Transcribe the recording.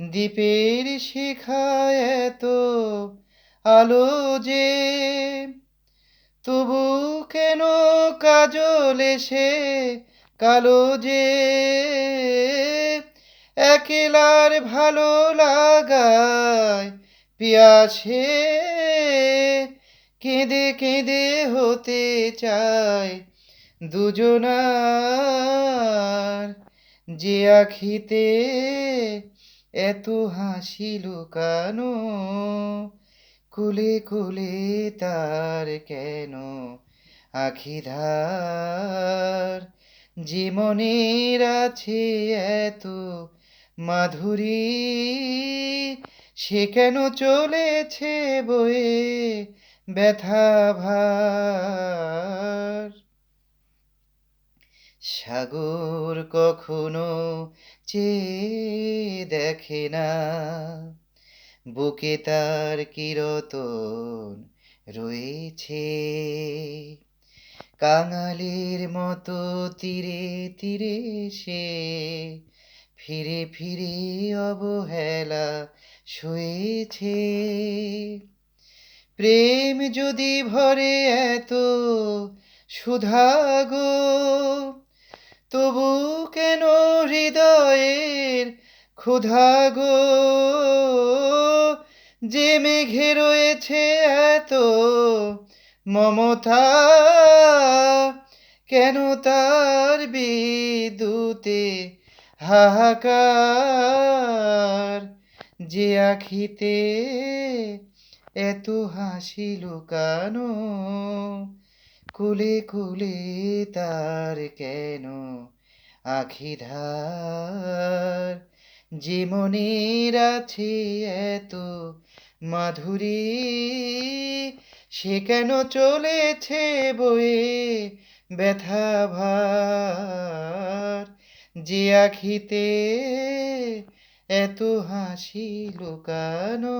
দ্বীপের শিখায় এত আলো যে তবু কেন কাজল এসে কালো যে? একেলার ভালো লাগায় পিয়াসে, কেঁদে কেঁদে হতে চায় দুজনার যে আখিতে এত হাসি লুকানো কুলে কুলে তার কেন আখি ধার? যে মনের আছে এত মাধুরী, সে কেন চলেছে বয়ে ব্যথা ভার? সাগর কখনো চেয়ে দেখে না। বুকে তার কিরতন রয়েছে। কাঙালির মতো তীরে তীরে সে ফিরে ফিরে অবহেলা শুয়েছে। প্রেম যদি ভরে এত সুধা গো, তবু কেন হৃদয়ের ক্ষুধা গো, যে মেঘে রয়েছে এত মমতা, কেন তার বিদ্যুতে হাহাকার? যে আখিতে এত হাসি লুকানো, কুলে কুলে তার কেন আখি ধার? যে মনের আছে এত মাধুরী, সে কেন চলেছে বয়ে ব্যথা ভার? যে আখিতে এত হাসি লুকানো